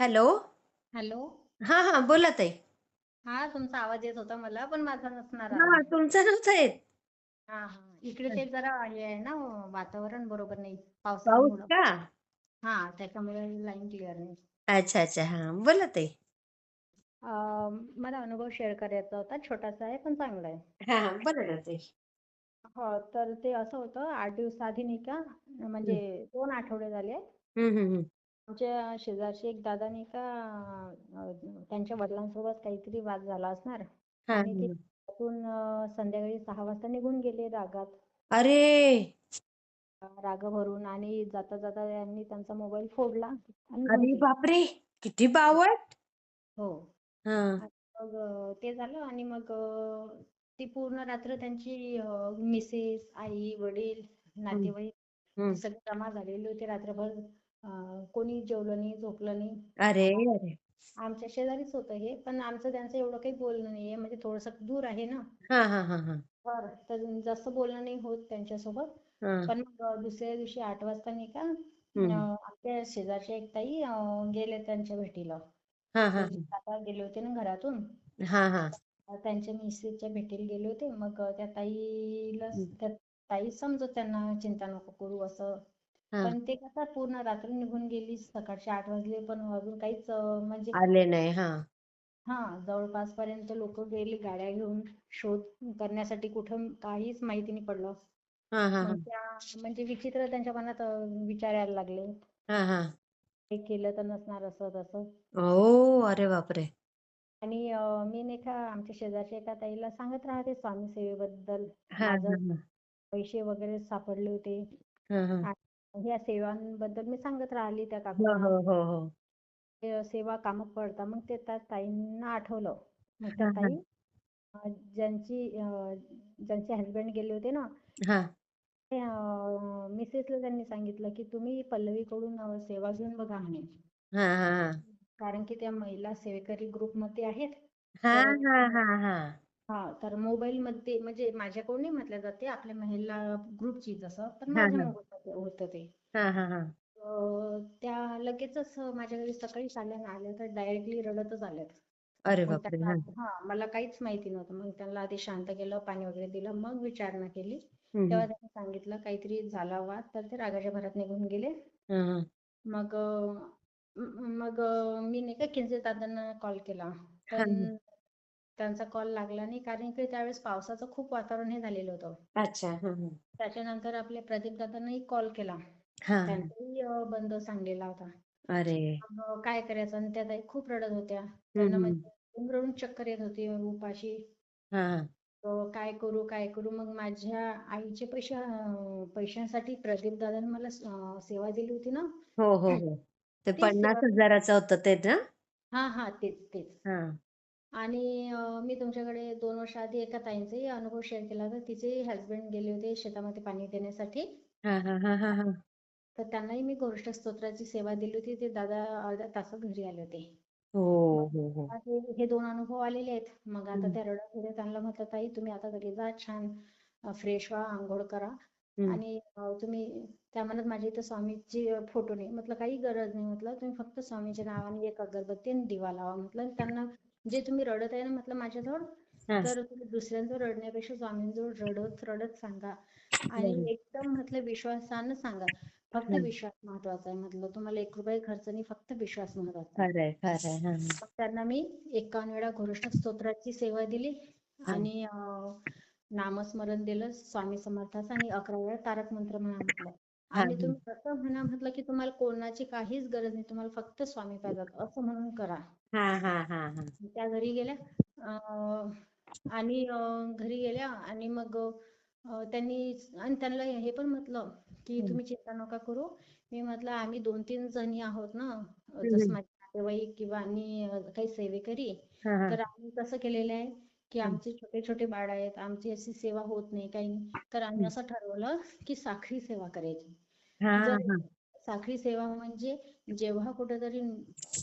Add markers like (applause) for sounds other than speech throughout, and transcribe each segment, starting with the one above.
Hello? Hello? हा हा बोला ताई. हा तुमचा आवाज येत होता मला पण माझा नसणार हा तुमचा नव्हता येत. हा हा इकडे ते जरा हे आहे ना वातावरण बरोबर नाही पाऊस पावसामुळं का? हा त्याच्यामुळे लाईन क्लिअर नाही. अच्छा अच्छा हा बोला ताई. अं, मला अनुभव शेअर करायचा होता छोटासा आहे पण चांगला आहे. हा हा बोला ना ताई. हो तर ते असं होतं आठ दिवस आधी नाही का म्हणजे दोन आठवडे झाले. हम्म हम्म. आमच्या शेजारचे एक दादा नाही का त्यांच्या वडिलांसोबत काहीतरी वाद झाला असणार. हा आणि ते हा. तिथून अं, संध्याकाळी सहा वाजता निघून गेले रागात. अरे! राग भरून आणि जाता जाता यांनी त्यांचा मोबाईल फोडला आणि निघून अरे गेले बापरे! किती बावट! हो. हा. मग अं, ते झालं आणि मग अं, ती पूर्ण रात्र त्यांची मिसेस आई वडील हम्म. नातेवाईक हम्म. सगळे जमा झालेले होते रात्रभर. अं, कोणी जेवलं नाही झोपलं नाही. अरे अरे. आमच्या शेजारीच होतं हे पण आमचं त्यांचं एवढं काही बोलणं नाहीये म्हणजे थोडंसं दूर आहे ना. हा हा हा हा. बरं तर जास्त बोलणं नाही होत त्यांच्यासोबत. हा. पण मग दुसऱ्या दिवशी आठ वाजता नाही का अं, आमच्या शेजारच्या एक ताई अं, गेले त्यांच्या भेटीला. हा हा म्हणजे काका गेले होते ना घरातून. हा हा. तर त्यांच्या मिसेसच्या भेटीला गेले होते. मग त्या ताईला त्या ताई समजत त्यांना चिंता नको करू असं पण ते कसं पूर्ण रात्र निघून गेली सकाळचे आठ वाजले पण अजून काहीच म्हणजे आले नाही हा. हा जवळपास पर्यंत लोक गेली गाड्या घेऊन शोध करण्यासाठी कुठं काहीच माहिती नाही पडलं. हा हा हा. मग त्या म्हणजे विचित्र त्यांच्या मनात अं, विचार यायला लागले. हा हा. हे केलं तर नसणार असं तसं. ओ अरे बापरे. आणि अं, मी नाही का आमच्या शेजारच्या एका ताईला सांगत राहते स्वामी सेवेबद्दल. हा माझं हा. पैसे वगैरे सापडले होते. हा हा. ह्या सेवांबद्दल मी सांगत राहिली त्या हो काकूंना हो हो हो. ते सेवा कामात पडतात. मग ते त्या ताईंना आठवलं. मग त्या हा हा. ताई अं, ज्यांची अं, ज्यांचे हस्बंड गेले होते ना हा. ते मिसेसला त्यांनी सांगितलं की तुम्ही पल्लवीकडून अं, सेवा घेऊन बघा म्हणे. हा हा कारण की त्या महिला सेवेकरी ग्रुपमध्ये आहेत. हा तर हा हा हा हा. तर मोबाईल मध्ये म्हणजे माझ्याकडून नाही म्हटलं जाते आपल्या महिला ग्रुपची जसं तर हा माझ्या हा. होतं ते. हा हा हा. अं, त्या लगेचच माझ्या घरी सकाळी आल्या आल्या तर डायरेक्टली रडतच आल्यात. अरे मग बापरे त्यांना हा. हा मला काहीच माहिती नव्हतं. मग त्यांना आधी शांत केलं पाणी वगैरे दिलं मग विचारणा केली. हम्म तेव्हा त्यांनी सांगितलं काहीतरी झाला वाद तर ते रागाच्या भरात निघून गेले. हा मग अं, म- मग अं, मी नाही का किंचित दादांना कॉल. केला हा. पण त्यांचा कॉल लागला नाही. कारण की त्यावेळेस पावसाचं खूप वातावरण हे झालेलं होतं. अच्छा त्याच्यानंतर आपल्या प्रदीप दादांनाही कॉल. केला. त्यांचाही बंद सांगलेला होता. अरे. मग काय करायचं? आणि त्या ताई खूप रडत होत्या. त्यांना म्हणजे रडून चक्कर येत होती उपाशी. काय करू काय करू? मग माझ्या आईचे पैसे पैशांसाठी प्रदीप दादांनी मला सेवा दिली होती ना. हो हो हो. ते पन्नास हजाराचं होतं ते ना? हा हा. तेच तेच. हा. आणि मी तुमच्याकडे दोन वर्ष आधी एका ताईंचाही अनुभव शेअर केला होता तिचे हस्बंड गेले होते शेतामध्ये पाणी देण्यासाठी. हा हा हा हा हा. तर त्यांनाही मी गोरष्ठ स्तोत्राची सेवा दिली होती. ते दादा अर्ध्या तासात घरी आले होते. हो हो हो. हे हे दोन अनुभव आलेले आहेत. मग आता त्या रडत होत्या त्यांना म्हटलं ताई तुम्ही आता घरी जा छान फ्रेश व्हा आंघोळ करा. हम्म. आणि अं, तुम्ही त्या म्हणत माझ्या इथं स्वामीची फोटो नाही. म्हटलं काही गरज नाही. म्हटलं तुम्ही फक्त स्वामीच्या नावाने एक अगरबत्ती आणि दिवा लावा. म्हटलं त्यांना जे तुम्ही रडत आहे ना म्हटलं माझ्याजवळ तर तुम्ही दुसऱ्यांजवळ रडण्यापेक्षा स्वामींजवळ रडत रडत सांगा. आणि. एकदम म्हटलं विश्वासानं सांगा. फक्त विश्वास महत्त्वाचा आहे म्हटलं तुम्हाला एक रुपये खर्च नाही फक्त विश्वास महत्त्वाचा त्यांना मी एकावन्न वेळा घोषणा स्तोत्राची सेवा दिली आणि नामस्मरण दिलं स्वामी समर्थाचं आणि अकरा वेळा तारक मंत्र म्हणा म्हटलं. आणि तुम्ही असं म्हणा म्हटलं की तुम्हाला कोणाची काहीच गरज नाही तुम्हाला फक्त स्वामी पाहिजेत असं म्हणून करा. हा हा हा हा. त्या घरी गेल्या अं, आणि घरी गेल्या आणि मग त्यांनी आणि त्यांना हे पण म्हटलं की तुम्ही चिंता नका करू. मी म्हटलं आम्ही दोन तीन जणी आहोत ना जसं. माझे नातेवाईक किंवा आणि काही सेवेकरी तर आम्ही कसं केलेलं आहे की. आमचे छोटे छोटे बाळ आहेत आमची अशी सेवा होत नाही काही तर आम्ही असं ठरवलं की साखळी सेवा करायची. हा जर हा. साखळी सेवा म्हणजे जेव्हा कुठेतरी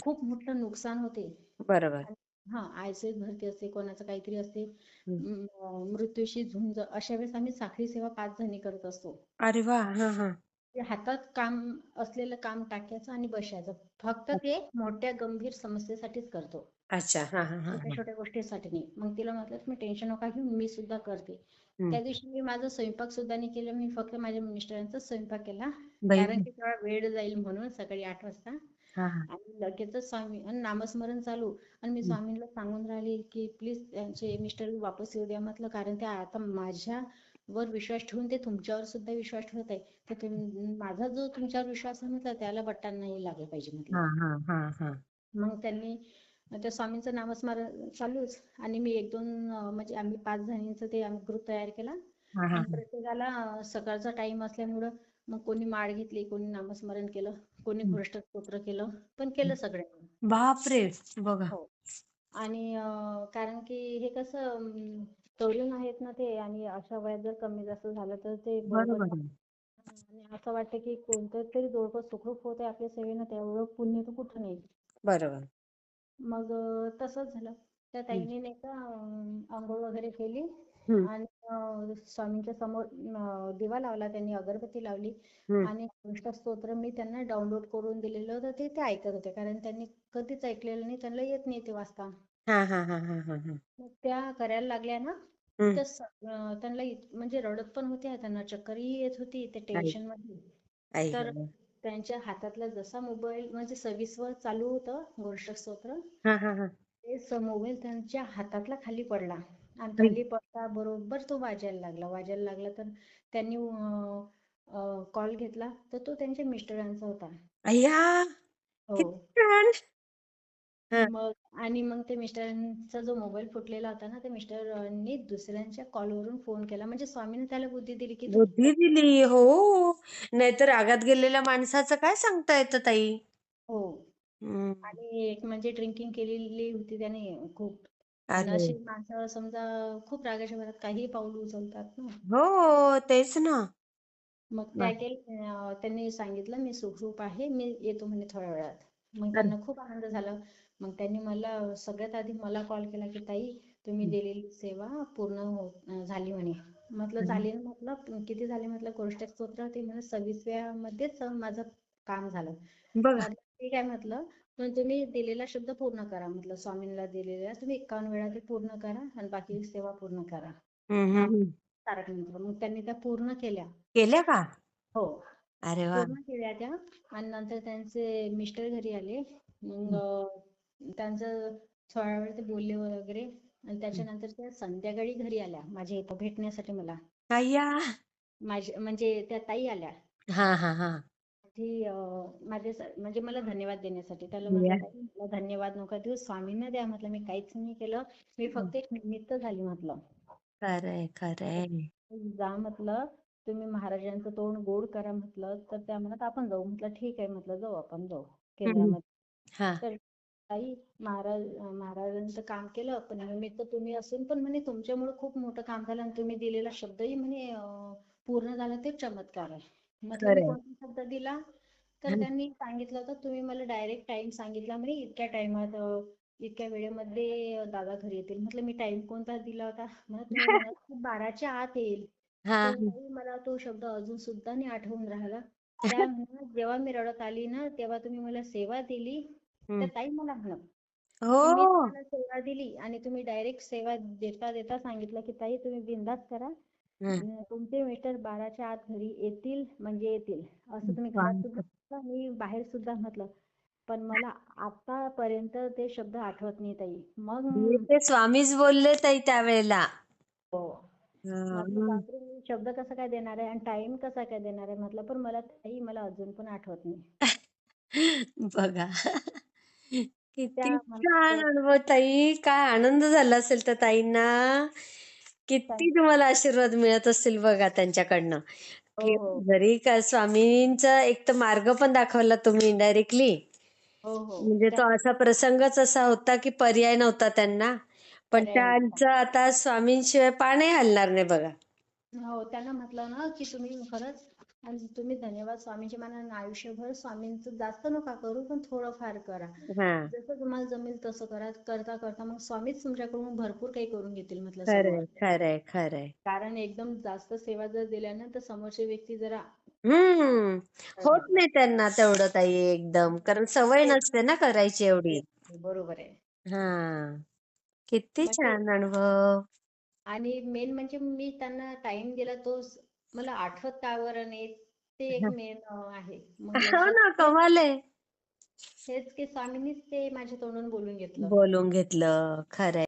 खूप मोठं नुकसान होते. बरोबर. हा आयसीयूत भरती असते कोणाचं काहीतरी असते. म, मृत्यूशी झुंज अशा वेळेस आम्ही साखळी सेवा पाच जणी करत असतो. अरे वा हा हा. ते हातात काम असलेलं काम टाकायचं आणि बसायचं. फक्त ते मोठ्या गंभीर समस्येसाठीच करतो. अच्छा. हा हा हा छोट्या छोट्या गोष्टीसाठी नाही. मग तिला म्हटलं तुम्ही टेन्शन नका घेऊ मी सुद्धा करते. त्या दिवशी मी माझा स्वयंपाक सुद्धा नाही केला. मी फक्त माझ्या मिस्टरांचा स्वयंपाक केला. कारण की थोडा वेळ जाईल म्हणून सकाळी आठ वाजता. आणि लगेचच स्वामी आणि नामस्मरण चालू. आणि मी स्वामींना सांगून राहिली की प्लीज त्यांचे मिस्टर वापस येऊ द्या म्हटलं. कारण ते आता माझ्यावर विश्वास ठेवून ते तुमच्यावर सुद्धा विश्वास ठेवत आहे तर माझा जो तुमच्यावर विश्वास आहे म्हटलं त्याला बट्टा नाही लागला पाहिजे म्हटलं. हा हा मग त्या स्वामींचं नामस्मरण चालूच. आणि मी एक दोन म्हणजे आम्ही पाच जणींचं ते आम्ही ग्रुप तयार केला. प्रत्येकाला सकाळचा टाइम असल्यामुळं मग कोणी माळ घेतली कोणी नामस्मरण केलं कोणी घोष्ट स्तोत्र केलं पण केलं सगळ्यांनी. बापरे! बघा. हो. आणि कारण की हे कसं तरुण आहेत ना ते आणि अशा वयात जर कमी जास्त झालं तर ते. आणि असं वाटतं की कोणतं तरी दोडकं सुखरूप होत आहे आपल्या सेवेनं तेवढं पुण्य तर कुठं नाही. बरोबर. मग तसंच झालं त्या ताईने नाही का आंघोळ वगैरे केली. आणि स्वामींच्या समोर दिवा लावला त्यांनी अगरबत्ती लावली. आणि स्तोत्र मी त्यांना डाउनलोड करून दिलेलं होतं ते ते ऐकत होते कारण त्यांनी कधीच ऐकलेलं नाही त्यांना येत नाही ते वाचता हा हा हा हा हा हा मग त्या करायला लागल्या ना. तर त्यांना म्हणजे रडत पण होत्या त्यांना चक्करही येत होती ते टेन्शनमध्ये तर. त्यांच्या हातातला जसा मोबाईल म्हणजे सविस्वर चालू होतं घोष्ट स्तोत्र हा हा हा. तेच मोबाईल त्यांच्या हातातला खाली पडला. आणि खाली पडता बरोबर तो वाजायला लागला. वाजायला लागला तर त्यांनी कॉल घेतला तर तो त्यांच्या मिस्टरांचा होता. अय्या! हो. मग आणि मग ते मिस्टरांचा जो मोबाईल फुटलेला होता ना त्या मिस्टरांनी दुसऱ्यांच्या कॉलवरून फोन केला. म्हणजे स्वामीने त्याला बुद्धी दिली की तू बुद्धी दिली? हो. नाहीतर रागात गेलेल्या माणसाचं काय सांगता येतं ताई? हो. आणि एक म्हणजे ड्रिंकिंग केलेली होती त्याने खूप. आणि अरे. अशी माणसं समजा खूप रागाच्या भरात काहीही पाऊल उचलतात ना. हो तेच ना. मग. काय केलं अं, त्यांनी सांगितलं मी सुखरूप आहे मी येतो म्हणे थोड्या वेळात. मग त्यांना खूप आनंद झाला. मग त्यांनी मला सगळ्यात आधी मला कॉल केला की ताई तुम्ही दिलेली सेवा पूर्ण हो झाली म्हणे. म्हटलं झाली ना? म्हटलं किती झाले? म्हटलं गोष्ट स्तोत्र ते म्हणे सव्वीसव्या मध्येच माझं काम झालं. ठीक आहे म्हटलं पण तुम्ही दिलेला शब्द पूर्ण करा. म्हटलं स्वामींना दिलेला तुम्ही एकावन्न वेळा ते पूर्ण करा आणि बाकी सेवा पूर्ण करा. तारक मंत्र मग त्यांनी त्या पूर्ण केल्या. केल्या का? हो. अरे वा. पूर्ण केल्या त्या आणि नंतर त्यांचे मिस्टर घरी आले. मग त्यांचं थोडा वेळ ते बोलले वगैरे. आणि त्याच्यानंतर त्या संध्याकाळी घरी आल्या. माझ्या इथं भेटण्यासाठी मला. अय्या म्हणजे त्या ताई आल्या. हा हा हा. ती माझे म्हणजे मला धन्यवाद देण्यासाठी. त्याला मला धन्यवाद नका देऊ. स्वामींना द्या. म्हटलं मी काहीच नाही केलं. मी फक्त एक निमित्त झाली म्हटलं. खरंय खरंय जा म्हटलं. तुम्ही महाराजांचं तोंड गोड करा म्हटलं. तर त्या म्हणत आपण जाऊ. म्हटलं ठीक आहे. म्हटलं जाऊ आपण जाऊ. केंद्रामध्ये. तर ताई महाराज महाराजांचं काम केलं पण निमित्त तुम्ही असून पण म्हणे तुमच्यामुळे खूप मोठं काम झालं आणि तुम्ही दिलेला शब्दही म्हणे पूर्ण झाला ते चमत्कार आहे. म्हटलं मी खरंय. कोणता शब्द दिला? तर त्यांनी सांगितलं होतं तुम्ही मला डायरेक्ट टाइम सांगितला म्हणे इतक्या टाइमात इतक्या वेळेमध्ये दादा घरी येतील. म्हटलं मी टाइम कोणता दिला होता? (laughs) बाराच्या आत येईल. मला तो शब्द अजून सुद्धा नाही आठवून राहिला. त्या (laughs) जेव्हा मी रडत आली ना तेव्हा तुम्ही मला सेवा दिली. तर ताई मला म्हणत हो. मी तुम्हाला सेवा दिली आणि तुम्ही डायरेक्ट सेवा देता देता सांगितलं की ताई तुम्ही बिनधास्त करा. अं, तुमचे मिस्टर बाराच्या आत घरी येतील म्हणजे येतील. असं तुम्ही वा. घरात सुद्धा म्हटलं, मी बाहेर सुद्धा म्हटलं. पण मला आतापर्यंत ते शब्द आठवत नाही ताई. मग ते स्वामीच बोलले ताई त्यावेळेला. हो. म्हटलं हा. बापरे मी शब्द कसा काय देणार आहे आणि टाइम कसा काय देणार आहे म्हटलं पण मला ताई मला अजून पण आठवत नाही. (laughs) बघा. किती छान अनुभव. ताई काय आनंद झाला असेल त्या ताईंना. किती तुम्हाला आशीर्वाद मिळत असतील बघा त्यांच्याकडनं. हो की हो. जरी का स्वामींचा एक तर मार्ग पण दाखवला तुम्ही इनडायरेक्टली हो हो. म्हणजे त्या तो असा प्रसंगच असा होता की पर्याय नव्हता त्यांना. पण पर्याय नव्हता. त्यांचं आता स्वामींशिवाय पानही हलणार नाही बघा. हो त्यांना म्हटलं ना की तुम्ही खरंच आणि तुम्ही धन्यवाद स्वामींचे मनानं आयुष्यभर स्वामींचं जास्त नका करू पण थोडंफार करा. हा. जसं तुम्हाला जमेल तसं करा. करता करता मग स्वामीच तुमच्याकडून भरपूर काही करून घेतील म्हटलं खरंय खरंय कारण एकदम जास्त सेवा जर दिल्या ना तर समोरची व्यक्ती जरा हम्म. होत नाही त्यांना तेवढं ताई एकदम. कारण सवय नसते ना करायची एवढी. बरोबर आहे. हा. किती छान अनुभव. आणि मेन म्हणजे मी त्यांना टाइम दिला तो मला आठवत बरं नाही ते एक मेन आहे. हो ना कमाल आहे. हेच की स्वामींनीच ते माझ्या तोंडून बोलून घेतलं. बोलून घेतलं खरंय.